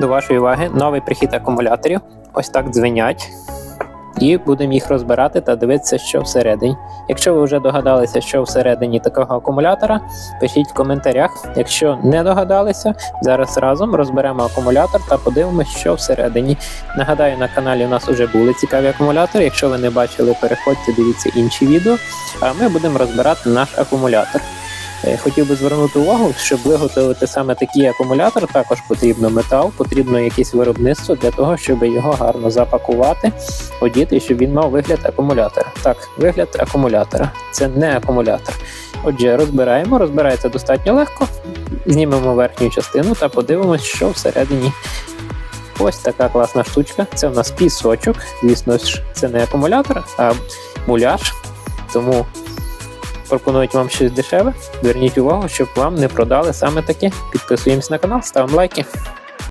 До вашої уваги новий прихід акумуляторів. Ось так дзвенять. І будемо їх розбирати та дивитися, що всередині. Якщо ви вже догадалися, що всередині такого акумулятора, пишіть в коментарях. Якщо не догадалися, зараз разом розберемо акумулятор та подивимося, що всередині. Нагадаю, на каналі у нас вже були цікаві акумулятори. Якщо ви не бачили, переходьте, дивіться інші відео. А ми будемо розбирати наш акумулятор. Е, Хотів би звернути увагу, щоб виготовити саме такий акумулятор, також потрібно метал, потрібно якесь виробництво для того, щоб його гарно запакувати, одіти, щоб він мав вигляд акумулятора. Так, вигляд акумулятора. Це не акумулятор. Отже, розбираємо, розбирається достатньо легко. Знімемо верхню частину та подивимось, що всередині. Ось така класна штучка. Це в нас пісочок. Звісно ж, це не акумулятор, а муляж. Тому пропонують вам щось дешеве. Зверніть увагу, щоб вам не продали саме таке. Підписуємось на канал, ставимо лайки.